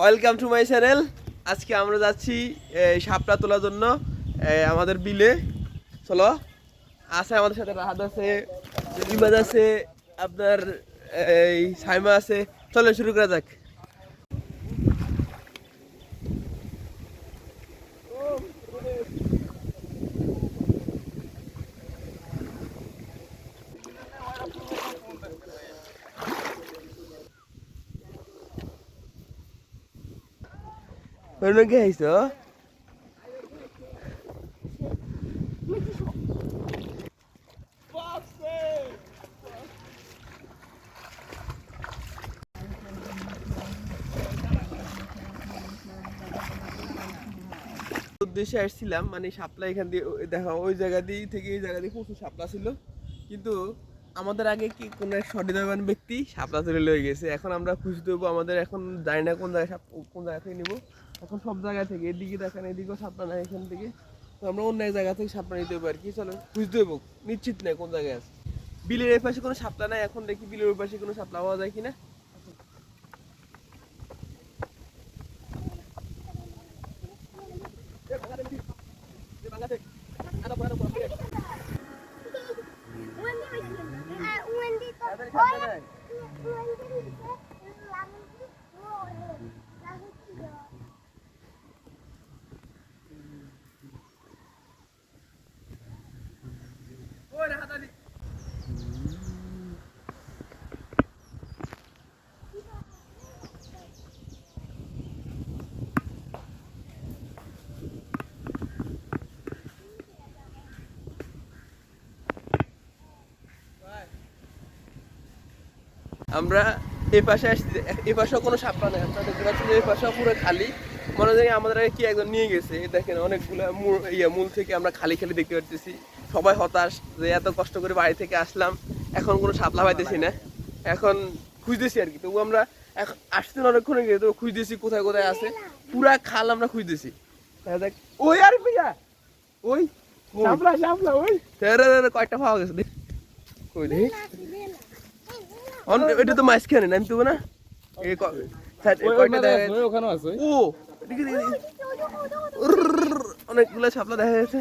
Welcome to my channel আজকে আমরা যাচ্ছি সাপটা তোলার জন্য আমাদের বিলে। চলো, আছে আমাদের সাথে রাহাত আছে ইমাদ আছে, আপনার এই সাইমা আছে। চলো শুরু করা যাক। উদ্দেশ্যে আসছিলাম মানে শাপলা এখান দিয়ে দেখো, ওই জায়গা দিয়ে থেকে এই জায়গা দিয়ে প্রচুর শাপলা ছিল। কিন্তু আমাদের আগে কি কোনো এক সঠিকবান ব্যক্তি শাপলা তুলে লয়ে গেছে? এখন আমরা খুঁজতে দেবো আমাদের, এখন জানি না কোন জায়গায় কোন জায়গা থেকে নিবো। এখন সব জায়গা থেকে এদিকে দেখেন এদিকেও সাপলা নাই এখান থেকে। তো আমরা অন্য এক জায়গা থেকে সাপলা নিতে হবে আর কি। চলো খুঁজতে দেবো নিশ্চিত নাই কোন জায়গায় আছে। বিলের এই পাশে কোনো সাপলা নাই এখন দেখি বিলের ওই পাশে কোনো সাপলা পাওয়া যায় কিনা। আমরা এই পাশে আসছি এই পাশেও কোনো সাপলা নেই আমরা দেখতে পাচ্ছি যে এই পাশেও পুরো খালি। মনে হয় আমাদের আগে কি একজন নিয়ে গেছে দেখেন অনেকগুলো মূল ইয়ে মূল থেকে আমরা খালি খালি দেখতে পাচ্ছি সবাই হতাশ যে এত কষ্ট করে বাড়ি থেকে আসলাম এখন কোনো সাপলা পাইতেছি না। এখন খুঁজতেছি আর কি তবু আমরা এখন আসতে অনেকক্ষণ গিয়ে তো খুঁজতেছি কোথায় কোথায় আছে। পুরা খাল আমরা খুঁজতেছি। হ্যাঁ দেখ ওই আর ভাইয়া ওই সাপলা সাপলা ওই। রে, রে, রে, কয়টা পাওয়া গেছে দেখ কই দেখি এটা তো মাঝখানে নামি তো না? ও অনেকগুলো ছাপলা দেখা যাচ্ছে।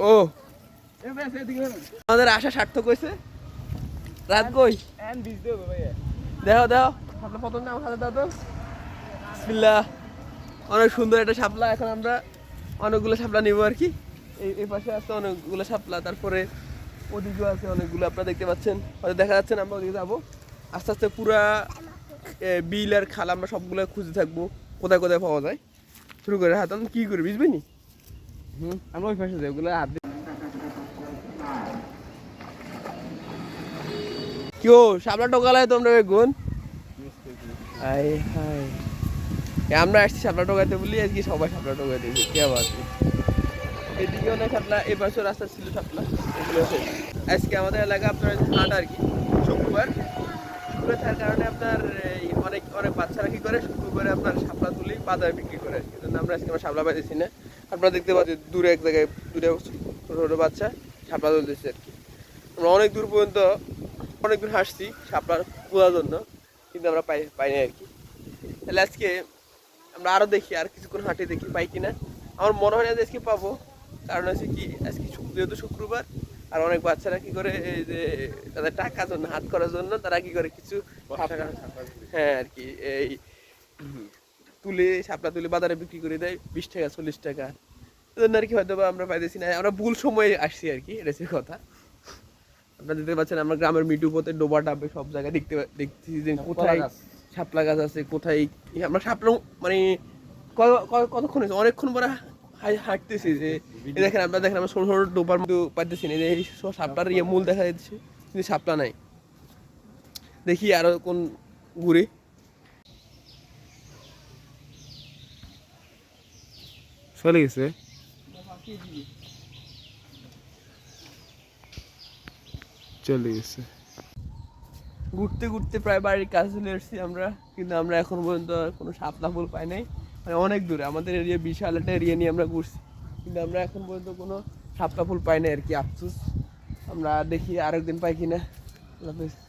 ও। আমাদের আশা সার্থক হয়েছে। রাত কই? দেখো দেখো। দাও তো। বিসমিল্লাহ। অনেক সুন্দর একটা সাপলা এখন আমরা অনেকগুলো সাপলা নিব আর কি। এই এই পাশে আছে অনেকগুলো সাপলা তারপরে ওদিকেও আছে অনেকগুলো আপনারা দেখতে পাচ্ছেন। হয়তো দেখা যাচ্ছে আমরা ওদিকে যাব। আস্তে আস্তে পুরা বিল আর খাল আমরা সবগুলো খুঁজে থাকব কোথায় কোথায় পাওয়া যায়। শুরু করে হাতান কি করে বুঝবে নি? হুম আমরা ওই পাশে যাই ওগুলো হাত কেউ শাপলা টোকালায় তোমরা বেগুন হাই এ, আমরা আসছি শাপলা টোকাইতে বলি আজকে সবাই শাপলা টোকাইতে কে আবার? এদিকে অনেক শাপলা এই পাশে রাস্তা ছিল শাপলা এগুলো। আজকে আমাদের এলাকা আপনার হাট আর কি, শুক্রবার। শুক্রবার থাকার কারণে আপনার অনেক অনেক বাচ্চারা কি করে, শুক্রবারে আপনার শাপলা তুলি, বাজারে বিক্রি করে। আর কি আমরা আজকে আমরা শাপলা পাইতেছি না। আপনারা দেখতে পাচ্ছেন, দূরে এক জায়গায়, দূরে ছোটো ছোটো বাচ্চা শাপলা তুলতেছে আর কি। আমরা অনেক দূর পর্যন্ত, অনেক দূর হাসছি শাপলা তোলার জন্য, কিন্তু আমরা পাই পাই না আর কি। তাহলে আজকে আমরা আরও দেখি, আর কিছুক্ষণ হাঁটে দেখি, পাই কিনা। আমার মনে হয় না যে আজকে পাবো। কারণ হচ্ছে কি আজকে যেহেতু শুক্রবার আর অনেক বাচ্চারা কি করে এই যে তাদের টাকার জন্য হাত করার জন্য তারা কি করে কিছু হ্যাঁ আর কি এই তুলে শাপলা তুলে বাজারে বিক্রি করে দেয় বিশ টাকা চল্লিশ টাকা। এজন্য আর কি হয়তো বা আমরা পাইতেছি না। আমরা ভুল সময়ে আসছি আর কি এটা হচ্ছে কথা। আপনারা দেখতে পাচ্ছেন আমরা গ্রামের মিটু পথে ডোবা ডাবে সব জায়গায় দেখতে দেখছি যে কোথায়। শাপলা গাছ আছে কোথায় আমরা শাপলা মানে কতক্ষণ হয়েছে? অনেকক্ষণ পরে হাঁটতেছি যে দেখেন আপনারা দেখেন আমরা ছোট ছোট মধ্যে পাইতেছি না এই সব ইয়ে মূল দেখা যাচ্ছে কিন্তু শাপলা নাই। দেখি আরও কোন ঘুরে। চলে গেছে। চলে গেছে। ঘুরতে ঘুরতে প্রায় বাড়ির কাছে চলে এসেছি আমরা কিন্তু আমরা এখন পর্যন্ত কোনো শাপলা ফুল পাই নাই। মানে অনেক দূরে। আমাদের এরিয়া বিশাল একটা এরিয়া নিয়ে আমরা ঘুরছি। কিন্তু আমরা এখন পর্যন্ত কোনো সাপটা ফুল পাই নাই আর কি, আফসুস। আমরা দেখি আরেকদিন পাই কিনা। আল্লাহ।